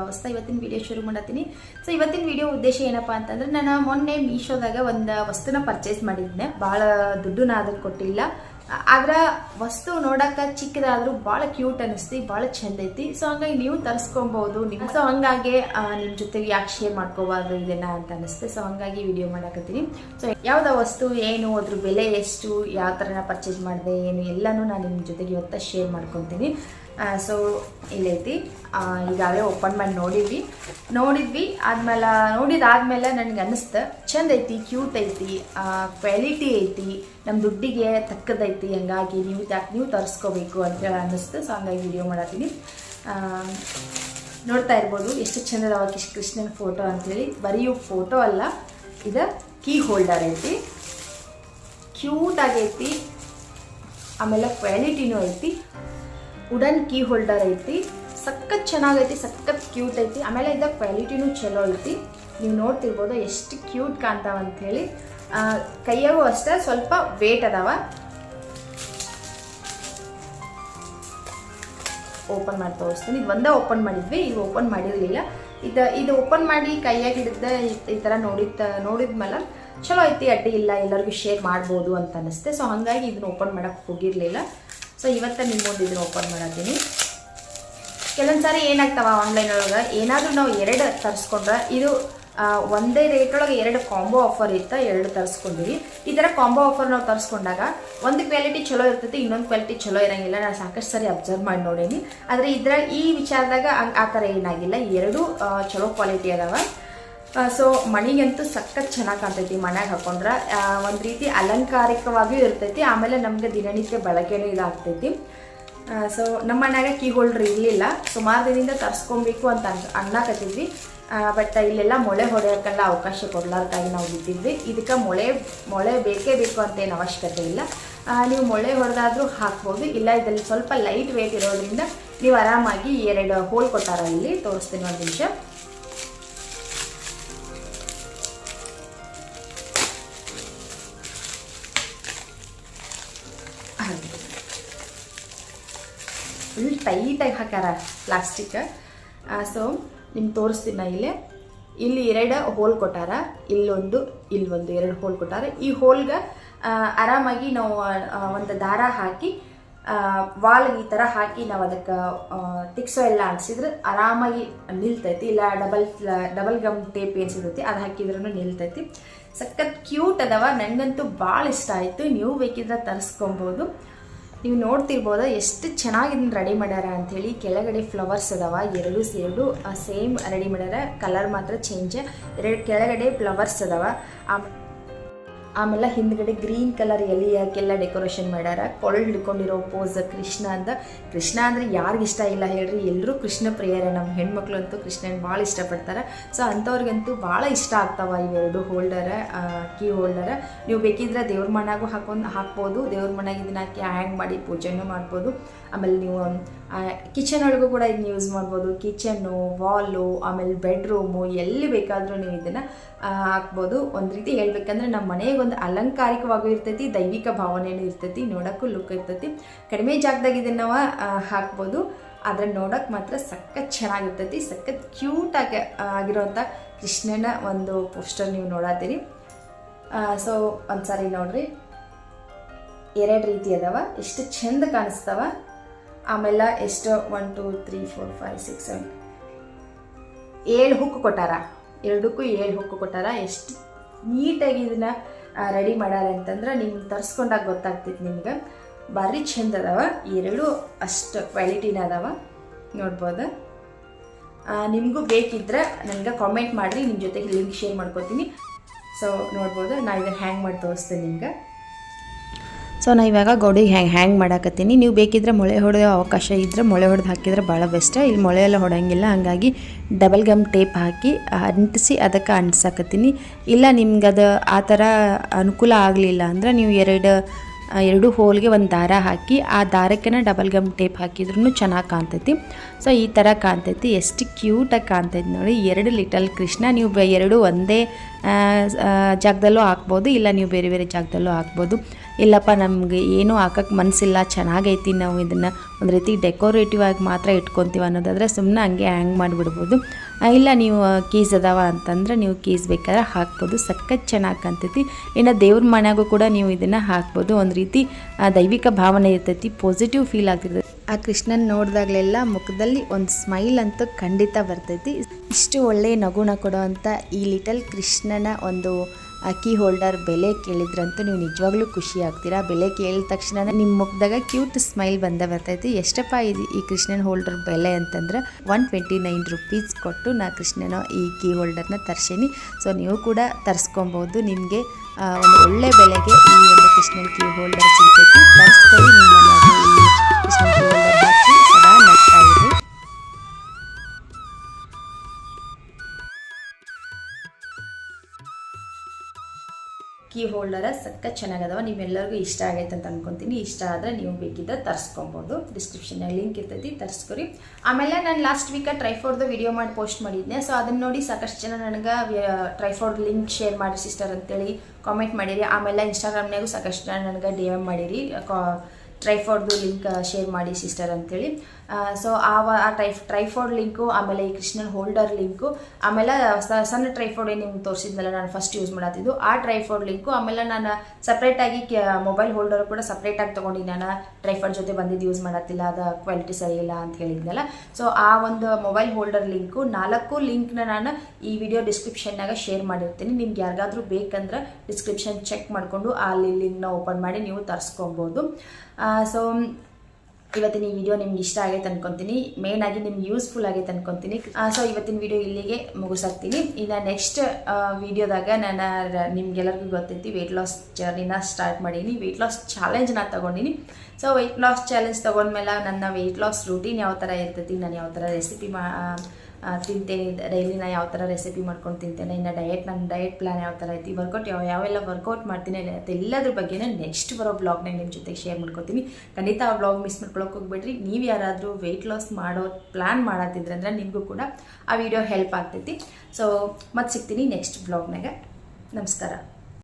ಅಂತೇಳಿ ಇವತ್ತಿನ ವಿಡಿಯೋ ಶುರು ಮಾಡತ್ತೀನಿ. ಸೊ ಇವತ್ತಿನ ವಿಡಿಯೋ ಉದ್ದೇಶ ಏನಪ್ಪ ಅಂತಂದ್ರೆ ನಾನು ಮೊನ್ನೆ ಮೀಶೋದಾಗ ಒಂದು ವಸ್ತುನ ಪರ್ಚೇಸ್ ಮಾಡಿದ್ದೆ ಭಾಳ ದುಡ್ಡು ಅದಕ್ಕೆ ಕೊಟ್ಟಿಲ್ಲ. ಆದ್ರ ವಸ್ತು ನೋಡಕ ಚಿಕ್ಕದಾದ್ರೂ ಭಾಳ ಕ್ಯೂಟ್ ಅನಿಸ್ತಿ ಭಾಳ ಚಂದ ಐತಿ. ಸೊ ಹಂಗಾಗಿ ನೀವು ತರಿಸ್ಕೊಬಹುದು ನಿಮ್ ಸೊ ಹಂಗಾಗಿ ನಿಮ್ ಜೊತೆಗೆ ಯಾಕೆ ಶೇರ್ ಮಾಡ್ಕೋಬಾರ್ದು ಇದನ್ನ ಅಂತ ಅನಿಸ್ತೆ. ಸೊ ಹಂಗಾಗಿ ವಿಡಿಯೋ ಮಾಡಾಕತ್ತೀನಿ. ಸೊ ಯಾವ್ದ ವಸ್ತು, ಏನು, ಅದ್ರ ಬೆಲೆ ಎಷ್ಟು, ಯಾವ ತರನ ಪರ್ಚೇಸ್ ಮಾಡಿದೆ, ಏನು, ಎಲ್ಲನೂ ನಾನು ನಿಮ್ಮ ಜೊತೆಗೆ ಇವತ್ತ ಶೇರ್ ಮಾಡ್ಕೊತೀನಿ. ಸೊ ಇಲ್ಲೈತಿ. ಈಗಾಗಲೇ ಓಪನ್ ಮಾಡಿ ನೋಡಿದ್ವಿ. ನೋಡಿದ್ವಿ, ಆದ್ಮೇಲೆ, ನೋಡಿದಾದ್ಮೇಲೆ ನನಗೆ ಅನ್ನಿಸ್ತು, ಚಂದ ಐತಿ ಕ್ಯೂಟ್ ಐತಿ ಕ್ವಾಲಿಟಿ ಐತಿ ನಮ್ಮ ದುಡ್ಡಿಗೆ ತಕ್ಕದೈತಿ, ಹಂಗಾಗಿ ನೀವು ಯಾಕೆ ನೀವು ತರಿಸ್ಕೋಬೇಕು ಅಂತೇಳಿ ಅನ್ನಿಸ್ತು. ಸೊ ಹಂಗಾಗಿ ವಿಡಿಯೋ ಮಾಡತ್ತೀನಿ. ನೋಡ್ತಾ ಇರ್ಬೋದು, ಎಷ್ಟು ಚಂದದವ ಕಿಶ್ ಕೃಷ್ಣನ ಫೋಟೋ ಅಂತೇಳಿ. ಬರೀ ಫೋಟೋ ಅಲ್ಲ, ಇದು ಕೀ ಹೋಲ್ಡರ್ ಐತಿ. ಕ್ಯೂಟ್ ಆಗೈತಿ, ಆಮೇಲೆ ಕ್ವಾಲಿಟಿನೂ ಐತಿ. ವುಡನ್ ಕೀ ಹೋಲ್ಡರ್ ಐತಿ. ಸಖತ್ ಚೆನ್ನಾಗೈತಿ, ಸಖತ್ ಕ್ಯೂಟ್ ಐತಿ. ಆಮೇಲೆ ಇದ ಕ್ವಾಲಿಟಿನೂ ಚಲೋ ಐತಿ. ನೀವು ನೋಡ್ತಿರ್ಬೋದು ಎಷ್ಟು ಕ್ಯೂಟ್ ಕಾಣ್ತಾವ ಅಂಥೇಳಿ ಕೈಯಾಗೂ ಅಷ್ಟೇ, ಸ್ವಲ್ಪ ವೇಟ್ ಅದಾವ. ಓಪನ್ ಮಾಡಿ ತೋರಿಸ್ತೀನಿ. ಇದು ಒಂದೇ ಓಪನ್ ಮಾಡಿದ್ವಿ ಇದು ಓಪನ್ ಮಾಡಿರಲಿಲ್ಲ. ಇದು ಇದು ಓಪನ್ ಮಾಡಿ ಕೈಯಾಗಿ ಹಿಡಿದ ಈ ಥರ ನೋಡಿದ ನೋಡಿದ್ಮೇಲೆ ಚಲೋ ಐತಿ, ಅಡ್ಡಿ ಇಲ್ಲ, ಎಲ್ಲರಿಗೂ ಶೇರ್ ಮಾಡ್ಬೋದು ಅಂತ ಅನಿಸ್ತೆ. ಸೊ ಹಾಗಾಗಿ ಇದನ್ನ ಓಪನ್ ಮಾಡೋಕ್ಕೆ ಹೋಗಿರಲಿಲ್ಲ. ಸೊ ಇವತ್ತ ನಿಮ್ಮ ಮುಂದೆ ಇದನ್ನ ಓಪನ್ ಮಾಡತ್ತೀನಿ. ಕೆಲವೊಂದು ಸಾರಿ ಏನಾಗ್ತಾವ ಆನ್ಲೈನ್ ಒಳಗೆ? ಏನಾದರೂ ನಾವು ಎರಡು ತರಿಸ್ಕೊಂಡ್ರೆ ಇದು ಒಂದೇ ರೇಟ್ ಒಳಗೆ ಎರಡು ಕಾಂಬೋ ಆಫರ್ ಇತ್ತ, ಎರಡು ತರಿಸ್ಕೊಂಡಿವಿ. ಈ ಥರ ಕಾಂಬೋ ಆಫರ್ ನಾವು ತರಿಸ್ಕೊಂಡಾಗ ಒಂದು ಕ್ವಾಲಿಟಿ ಚಲೋ ಇರ್ತೈತಿ, ಇನ್ನೊಂದು ಕ್ವಾಲಿಟಿ ಚಲೋ ಇರೋಂಗಿಲ್ಲ. ನಾನು ಸಾಕಷ್ಟು ಸರಿ ಅಬ್ಸರ್ವ್ ಮಾಡಿ ನೋಡೀನಿ. ಆದರೆ ಇದ್ರ ಈ ವಿಚಾರದಾಗ ಆ ಥರ ಏನಾಗಿಲ್ಲ. ಎರಡೂ ಚಲೋ ಕ್ವಾಲಿಟಿ ಅದಾವ. ಸೊ ಮಣಿಗಂತೂ ಸಖತ್ ಚೆನ್ನಾಗಿ ಕಾಣ್ತೈತಿ ಮನೆಗೆ ಹಾಕೊಂಡ್ರೆ. ಒಂದು ರೀತಿ ಅಲಂಕಾರಿಕವಾಗಿಯೂ ಇರ್ತೈತಿ, ಆಮೇಲೆ ನಮಗೆ ದಿನನಿತ್ಯ ಬಳಕೆನೂ ಇದಾಗ್ತೈತಿ. ಸೊ ನಮ್ಮ ಮನ್ಯಾಗ ಕೀ ಹೋಲ್ಡ್ರ್ ಇರಲಿಲ್ಲ. ಸುಮಾರು ದಿನದಿಂದ ತರಿಸ್ಕೊಬೇಕು ಅಂತ ಅನ್, ಅನ್ನಕತ್ತಿದ್ವಿ. ಬಟ್ ಇಲ್ಲೆಲ್ಲ ಮೊಳೆ ಹೊಡೆಯೋಕ್ಕೆಲ್ಲ ಅವಕಾಶ ಕೊಡ್ಲಾರ್ದಾಗಿ ನಾವು ಬಿಟ್ಟಿದ್ವಿ. ಇದಕ್ಕೆ ಮೊಳೆ ಮೊಳೆ ಬೇಕೇ ಬೇಕು ಅಂತ ಏನು ಅವಶ್ಯಕತೆ ಇಲ್ಲ. ನೀವು ಮೊಳೆ ಹೊಡೆದಾದ್ರೂ ಹಾಕ್ಬೋದು. ಇಲ್ಲ, ಇದರಲ್ಲಿ ಸ್ವಲ್ಪ ಲೈಟ್ ವೇಟ್ ಇರೋದ್ರಿಂದ ನೀವು ಆರಾಮಾಗಿ ಎರಡು ಹೋಲ್ ಕೊಟ್ಟಾರ ಇಲ್ಲಿ. ತೋರಿಸ್ತೀನಿ ಒಂದು ನಿಮಿಷ. ಫುಲ್ ಟೈಟಾಗಿ ಹಾಕ್ಯಾರ ಪ್ಲಾಸ್ಟಿಕ್ ಸೊ ನಿಮ್ಗೆ ತೋರಿಸ್ತೀನಿ ನಾ ಇಲ್ಲಿ. ಇಲ್ಲಿ ಎರಡು ಹೋಲ್ ಕೊಟ್ಟಾರ, ಇಲ್ಲೊಂದು ಇಲ್ಲೊಂದು, ಎರಡು ಹೋಲ್ ಕೊಟ್ಟಾರ. ಈ ಹೋಲ್ಗೆ ಆರಾಮಾಗಿ ನಾವು ಒಂದು ದಾರ ಹಾಕಿ ವಾಲ್ಗೆ ಈ ಥರ ಹಾಕಿ ನಾವು ಅದಕ್ಕೆ ತಿಕ್ಸೋ ಎಲ್ಲ ಅಂಟಿಸಿದ್ರೆ ಆರಾಮಾಗಿ ನಿಲ್ತೈತಿ. ಇಲ್ಲ ಡಬಲ್ ಡಬಲ್ ಗಮ್ ಟೇಪ್ ಏನು ಸಿಗುತ್ತೆ, ಅದು ಹಾಕಿದ್ರೂ ನಿಲ್ತೈತಿ. ಸಖತ್ ಕ್ಯೂಟ್ ಅದಾವ. ನನಗಂತೂ ಭಾಳ ಇಷ್ಟ ಆಯಿತು. ನೀವು ಬೇಕಿದ್ರೆ ತರಿಸ್ಕೊಬೋದು. ನೀವು ನೋಡ್ತಿರ್ಬೋದು? ಎಷ್ಟು ಚೆನ್ನಾಗಿ ಇದನ್ನ ರೆಡಿ ಮಾಡ್ಯಾರ ಅಂಥೇಳಿ ಕೆಳಗಡೆ ಫ್ಲವರ್ಸ್ ಅದಾವ. ಎರಡು ಎರಡು ಸೇಮ್ ರೆಡಿ ಮಾಡ್ಯಾರ. ಕಲರ್ ಮಾತ್ರ ಚೇಂಜ್ ಎರಡು ಕೆಳಗಡೆ ಫ್ಲವರ್ಸ್ ಅದಾವ. ಆಮ್- ಆಮೇಲೆ ಹಿಂದ್ಗಡೆ ಗ್ರೀನ್ ಕಲರ್ ಎಲೆ ಹಾಕೆಲ್ಲ ಡೆಕೋರೇಷನ್ ಮಾಡ್ಯಾರ. ಕೊಳ್ ಹಿಡ್ಕೊಂಡಿರೋ ಪೋಸ್ ಕೃಷ್ಣ ಅಂತ. ಕೃಷ್ಣ ಅಂದರೆ ಯಾರಿಗಿಷ್ಟ ಇಲ್ಲ ಹೇಳ್ರಿ ಎಲ್ಲರೂ ಕೃಷ್ಣ ಪ್ರಿಯರ. ನಮ್ಮ ಹೆಣ್ಮಕ್ಳು ಅಂತೂ ಕೃಷ್ಣನ ಭಾಳ ಇಷ್ಟಪಡ್ತಾರೆ. ಸೊ ಅಂಥವ್ರಿಗಂತೂ ಭಾಳ ಇಷ್ಟ ಆಗ್ತಾವ ಇವೆರಡು ಹೋಲ್ಡರ ಕೀ ಹೋಲ್ಡರ. ನೀವು ಬೇಕಿದ್ರೆ ದೇವ್ರ ಮನೆಗೂ ಹಾಕೊಂಡು ಹಾಕ್ಬೋದು, ದೇವ್ರ ಮನೆಗೆ ಇದನ್ನ ಹಾಕಿ ಹ್ಯಾಂಗ್ ಮಾಡಿ ಪೂಜೆನೂ ಮಾಡ್ಬೋದು. ಆಮೇಲೆ ನೀವು ಕಿಚನ್ ಒಳಗೂ ಕೂಡ ಇದನ್ನ ಯೂಸ್ ಮಾಡ್ಬೋದು. ಕಿಚನ್ನು ವಾಲು ಆಮೇಲೆ ಬೆಡ್ರೂಮು ಎಲ್ಲಿ ಬೇಕಾದರೂ ನೀವು ಇದನ್ನು ಹಾಕ್ಬೋದು. ಒಂದು ರೀತಿ ಹೇಳ್ಬೇಕಂದ್ರೆ ನಮ್ಮ ಮನೆಗೆ ಒಂದು ಅಲಂಕಾರಿಕವಾಗೂ ಇರ್ತೈತಿ ದೈವಿಕ ಭಾವನೆನೂ ಇರ್ತೈತಿ ನೋಡೋಕ್ಕೂ ಲುಕ್ ಇರ್ತೈತಿ. ಕಡಿಮೆ ಜಾಗದಾಗ ಇದನ್ನು ನಾವು ಆ, ಹಾಕ್ಬೋದು. ಆದರೆ ನೋಡೋಕೆ ಮಾತ್ರ ಸಖತ್ ಚೆನ್ನಾಗಿರ್ತೈತಿ ಸಖತ್ ಆಗಿ ಆಗಿರೋಂಥ ಕೃಷ್ಣನ ಒಂದು ಪೋಸ್ಟರ್ ನೀವು ನೋಡತ್ತೀರಿ ಸೊ ಒಂದ್ಸಾರಿ ನೋಡ್ರಿ. ಎರಡು ರೀತಿ ಅದಾವ ಎಷ್ಟು ಚಂದ ಕಾಣಿಸ್ತಾವ. ಆಮೇಲೆ ಎಷ್ಟು one two three four five six seven ಏಳು ಹುಕ್ಕು ಕೊಟ್ಟಾರ. ಎರಡಕ್ಕೂ ಏಳು ಹುಕ್ಕು ಕೊಟ್ಟಾರ. ಎಷ್ಟು ನೀಟಾಗಿ ಇದನ್ನ ರೆಡಿ ಮಾಡ್ಯಾರ ಅಂತಂದ್ರೆ ನಿಮ್ಗೆ ತರಿಸ್ಕೊಂಡಾಗ ಗೊತ್ತಾಗ್ತೈತಿ ನಿಮ್ಗೆ. ಭಾರಿ ಚಂದ ಅದಾವ ಎರಡು ಅಷ್ಟು ಕ್ವಾಲಿಟಿನ ಅದಾವ ನೋಡ್ಬೋದು ನಿಮಗೂ ಬೇಕಿದ್ರೆ ನನಗೆ ಕಾಮೆಂಟ್ ಮಾಡಿರಿ ನಿಮ್ಮ ಜೊತೆಗೆ ಲಿಂಕ್ ಶೇರ್ ಮಾಡ್ಕೊತೀನಿ. ಸೊ ನೋಡ್ಬೋದು ನಾ ಇದನ್ನು ಹ್ಯಾಂಗ್ ಮಾಡಿ ತೋರಿಸ್ತೀನಿ ನಿಮ್ಗೆ. ಸೊ ನಾ ಇವಾಗ ಗೋಡೆಗೆ ಹ್ಯಾಂಗ್ ಹ್ಯಾಂಗ್ ಮಾಡಾಕತ್ತೀನಿ. ನೀವು ಬೇಕಿದ್ರೆ ಮೊಳೆ ಹೊಡೆಯೋ ಅವಕಾಶ ಇದ್ದರೆ ಮೊಳೆ ಹೊಡೆದು ಹಾಕಿದ್ರೆ ಭಾಳ ಬೆಸ್ಟ್. ಇಲ್ಲಿ ಮೊಳೆ ಎಲ್ಲ ಹೊಡಂಗಿಲ್ಲ ಹಾಗಾಗಿ ಡಬಲ್ ಗಮ್ ಟೇಪ್ ಹಾಕಿ ಅಂಟಿಸಿ ಅದಕ್ಕೆ ಅಂಟಿಸಾಕತ್ತೀನಿ. ಇಲ್ಲ ನಿಮ್ಗೆ ಅದು ಆ ಥರ ಅನುಕೂಲ ಆಗಲಿಲ್ಲ ಅಂದ್ರೆ ನೀವು ಎರಡು ಎರಡು ಹೋಲ್ಗೆ ಒಂದು ದಾರ ಹಾಕಿ ಆ ದಾರಕ್ಕೆ ಡಬಲ್ ಗಮ್ ಟೇಪ್ ಹಾಕಿದ್ರೂ ಚೆನ್ನಾಗಿ ಕಾಣ್ತೈತಿ. ಸೊ, ಈ ಥರ ಕಾಣ್ತೈತಿ ಎಷ್ಟು ಕ್ಯೂಟಾಗಿ ಕಾಣ್ತೈತಿ ನೋಡಿ. ಎರಡು ಲಿಟಲ್ ಕೃಷ್ಣ, ನೀವು ಎರಡು ಒಂದೇ ಜಾಗದಲ್ಲೂ ಹಾಕ್ಬೋದು, ಇಲ್ಲ ನೀವು ಬೇರೆ ಬೇರೆ ಜಾಗದಲ್ಲೂ ಹಾಕ್ಬೋದು. ಇಲ್ಲಪ್ಪ, ನಮಗೆ ಏನೂ ಹಾಕಕ್ಕೆ ಮನಸ್ಸಿಲ್ಲ ಚೆನ್ನಾಗೈತಿ ನಾವು ಇದನ್ನು. ಒಂದು ರೀತಿ ಡೆಕೋರೇಟಿವ್ ಆಗಿ ಮಾತ್ರ ಇಟ್ಕೊತೀವಿ ಅನ್ನೋದಾದರೆ ಸುಮ್ಮನೆ ಹಂಗೆ ಹ್ಯಾಂಗ್ ಮಾಡಿಬಿಡ್ಬೋದು. ಇಲ್ಲ ನೀವು ಕೀಸ್ ಅದಾವ ಅಂತಂದ್ರೆ ನೀವು ಕೀಸ್ ಬೇಕಾದ್ರೆ ಹಾಕ್ಬೋದು. ಸಖತ್ ಚೆನ್ನಾಗಿ ಕಾಣ್ತೈತಿ ಇನ್ನು ದೇವ್ರ ಮನೆಯಾಗೂ ಕೂಡ ನೀವು ಇದನ್ನು ಹಾಕ್ಬೋದು. ಒಂದು ರೀತಿ ದೈವಿಕ ಭಾವನೆ ಇರ್ತೈತಿ. ಪಾಸಿಟಿವ್ ಫೀಲ್ ಆಗ್ತಿರ್ತೈತಿ. ಆ ಕೃಷ್ಣನ್ ನೋಡಿದಾಗಲೆಲ್ಲ ಮುಖದಲ್ಲಿ ಒಂದು ಸ್ಮೈಲ್ ಅಂತೂ ಖಂಡಿತ ಬರ್ತೈತಿ. ಇಷ್ಟು ಒಳ್ಳೆ ನಗುಣ ಕೊಡೋವಂಥ ಈ ಲಿಟಲ್ ಕೃಷ್ಣನ ಒಂದು ಅಕ್ಕಿ ಹೋಲ್ಡರ್ ಬೆಲೆ ಕೇಳಿದ್ರಂತೂ ನೀವು ನಿಜವಾಗ್ಲೂ ಖುಷಿ ಆಗ್ತೀರಾ? ಬೆಲೆ ಕೇಳಿದ ತಕ್ಷಣ ನಿಮ್ಮ ಮುಖದಾಗ ಕ್ಯೂಟ್ ಸ್ಮೈಲ್ ಬಂದೇ ಬರ್ತೈತಿ. ಎಷ್ಟಪ್ಪ ಇದು ಈ ಕೃಷ್ಣನ ಹೋಲ್ಡರ್ ಬೆಲೆ ಅಂತಂದ್ರೆ ಒನ್ ಟ್ವೆಂಟಿ ನೈನ್ ರುಪೀಸ್ ಕೊಟ್ಟು ನಾ ಕೃಷ್ಣನ ಈ ಕೀ ಹೋಲ್ಡರ್ನ ತರ್ಸೀನಿ. ಸೊ ನೀವು ಕೂಡ ತರ್ಸ್ಕೊಬೋದು. ನಿಮಗೆ ಒಂದು ಒಳ್ಳೆ ಬೆಲೆಗೆ ಈ ಒಂದು ಕೃಷ್ಣನ ಕೀ ಹೋಲ್ಡರ್ ಸಿಗ್ತೈತಿ. ತರಿಸ್ಕೊಳ್ಳಿ ನಿಮ್ಮ ಕೃಷ್ಣನ ಹೋಲ್ಡರ ಸಕ್ಕ ಚೆನ್ನಾಗದವ ನಿಮ್ಮೆಲ್ಲರಿಗೂ ಇಷ್ಟ ಆಗೈತೆ ಅಂತ ಅನ್ಕೊಂತೀನಿ. ಇಷ್ಟ ಆದರೆ ನೀವು ಬೇಕಿದ್ದ ತರಿಸ್ಕೊಬೋದು. ನಲ್ಲಿ ಲಿಂಕ್ ಇರ್ತೈತಿ, ತರಿಸ್ಕೊರಿ. ಆಮೇಲೆ ನಾನು ಲಾಸ್ಟ್ ವೀಕ ಟ್ರೈಫೋರ್ದು ವಿಡಿಯೋ ಮಾಡಿ ಪೋಸ್ಟ್ ಮಾಡಿದ್ದೆ ಸೊ ಅದನ್ನ ನೋಡಿ ಸಾಕಷ್ಟು ಜನ ನನಗೆ ಟ್ರೈಫೋರ್ಡ್ ಲಿಂಕ್ ಶೇರ್ ಮಾಡಿ ಸಿಸ್ಟರ್ ಅಂತೇಳಿ ಕಾಮೆಂಟ್ ಮಾಡಿರಿ. ಆಮೇಲೆ ಇನ್ಸ್ಟಾಗ್ರಾಮ್ನಾಗೂ ಸಾಕಷ್ಟು ಜನ ನನಗೆ ಡಿ ಎಂ ಮಾಡಿರಿ. ಟ್ರೈಫೋರ್ಡ್ದು ಲಿಂಕ್ ಶೇರ್ ಮಾಡಿ ಸಿಸ್ಟರ್ ಅಂತೇಳಿ. ಸೊ ಆ ಆ ಟ್ರೈ, ಟ್ರೈಫೋರ್ಡ್ ಲಿಂಕು, ಆಮೇಲೆ ಈ ಕೃಷ್ಣನ್ ಹೋಲ್ಡರ್ ಲಿಂಕು, ಆಮೇಲೆ ಸಣ್ಣ ಟ್ರೈಫೋರ್ಡ್ ಏನು ನಿಮ್ಗೆ ತೋರಿಸಿದ್ನಲ್ಲ, ನಾನು ಫಸ್ಟ್ ಯೂಸ್ ಮಾಡತ್ತಿದ್ದು. ಆ ಟ್ರೈಫೋರ್ಡ್ ಲಿಂಕು, ಆಮೇಲೆ ನಾನು ಸಪ್ರೇಟಾಗಿ ಮೊಬೈಲ್ ಹೋಲ್ಡರ್ ಕೂಡ ಸಪ್ರೇಟಾಗಿ ತೊಗೊಂಡಿನಿ. ನಾನು ಟ್ರೈಫೋರ್ಡ್ ಜೊತೆ ಬಂದಿದ್ದು ಯೂಸ್ ಮಾಡತ್ತಿಲ್ಲ, ಅದು ಕ್ವಾಲಿಟಿ ಸರಿ ಇಲ್ಲ ಅಂತ ಹೇಳಿದ್ನಲ್ಲ. ಸೊ ಆ ಒಂದು ಮೊಬೈಲ್ ಹೋಲ್ಡರ್ ಲಿಂಕು, ನಾಲ್ಕು ಲಿಂಕ್ನ ನಾನು ಈ ವಿಡಿಯೋ ಡಿಸ್ಕ್ರಿಪ್ಷನ್ನಾಗ ಶೇರ್ ಮಾಡಿರ್ತೀನಿ. ನಿಮ್ಗೆ ಯಾರಿಗಾದ್ರೂ ಬೇಕಂದ್ರೆ ಡಿಸ್ಕ್ರಿಪ್ಷನ್ ಚೆಕ್ ಮಾಡಿಕೊಂಡು ಆ ಲಿಂಕ್ನ ಓಪನ್ ಮಾಡಿ ನೀವು ತರಿಸ್ಕೊಬೋದು. ಸೊ ಇವತ್ತಿನ ಈ ವಿಡಿಯೋ ನಿಮ್ಗೆ ಇಷ್ಟ ಆಗೈತೆ ಅನ್ಕೊತೀನಿ. ಮೇನ್ ಆಗಿ ನಿಮ್ಗೆ ಯೂಸ್ಫುಲ್ ಆಗೈತೆ ಅನ್ಕೊತೀನಿ. ಸೊ ಇವತ್ತಿನ ವಿಡಿಯೋ ಇಲ್ಲಿಗೆ ಮುಗಿಸಾಕ್ತೀನಿ ಇನ್ನು ನೆಕ್ಸ್ಟ್ ವಿಡಿಯೋದಾಗ ನಾನು ನಿಮ್ಗೆಲ್ಲರಿಗೂ ಗೊತ್ತೈತಿ ವೆಯ್ಟ್ ಲಾಸ್ ಜರ್ನಿನ ಸ್ಟಾರ್ಟ್ ಮಾಡೀನಿ. ವೆಯ್ಟ್ ಲಾಸ್ ಚಾಲೆಂಜ್ ನಾನು ತೊಗೊಂಡೀನಿ. ಸೊ ವೆಯ್ಟ್ ಲಾಸ್ ಚಾಲೆಂಜ್ ತೊಗೊಂಡ್ಮೇಲೆ ನನ್ನ ವೆಯ್ಟ್ ಲಾಸ್ ರೂಟೀನ್ ಯಾವ ಥರ ಇರ್ತೈತಿ, ನಾನು ಯಾವ ಥರ ರೆಸಿಪಿ ಮಾ ತಿಂತೇನೆ. ಡೈಲಿ ನಾನು ಯಾವ ಥರ ರೆಸಿಪಿ ಮಾಡ್ಕೊಂಡು ತಿಂತೇನೆ. ಇನ್ನು ಡಯಟ್ ನನ್ನ ಡಯಟ್ ಪ್ಲಾನ್ ಯಾವ ಥರ ಐತಿ ವರ್ಕೌಟ್ ಯಾವ, ಯಾವೆಲ್ಲ ವರ್ಕೌಟ್ ಮಾಡ್ತೀನಿ ಅದೆಲ್ಲದ್ರ ಬಗ್ಗೆನೇ ನೆಕ್ಸ್ಟ್ ಬರೋ ಬ್ಲಾಗ್ನಾಗ ನಿಮ್ಮ ಜೊತೆಗೆ ಶೇರ್ ಮಾಡ್ಕೊತೀನಿ. ಖಂಡಿತ ಆ ಬ್ಲಾಗ್ ಮಿಸ್ ಮಾಡ್ಕೊಳಕ್ಕೆ ಹೋಗ್ಬೇಡ್ರಿ. ನೀವು ಯಾರಾದರೂ ವೆಯ್ಟ್ ಲಾಸ್ ಮಾಡೋ ಪ್ಲ್ಯಾನ್ ಮಾಡತ್ತಿದ್ರೆ ಅಂದರೆ ನಿಮಗೂ ಕೂಡ ಆ ವಿಡಿಯೋ ಹೆಲ್ಪ್ ಆಗ್ತೈತಿ. ಸೊ ಮತ್ತೆ ಸಿಗ್ತೀನಿ ನೆಕ್ಸ್ಟ್ ಬ್ಲಾಗ್ನಾಗ ನಮಸ್ಕಾರ.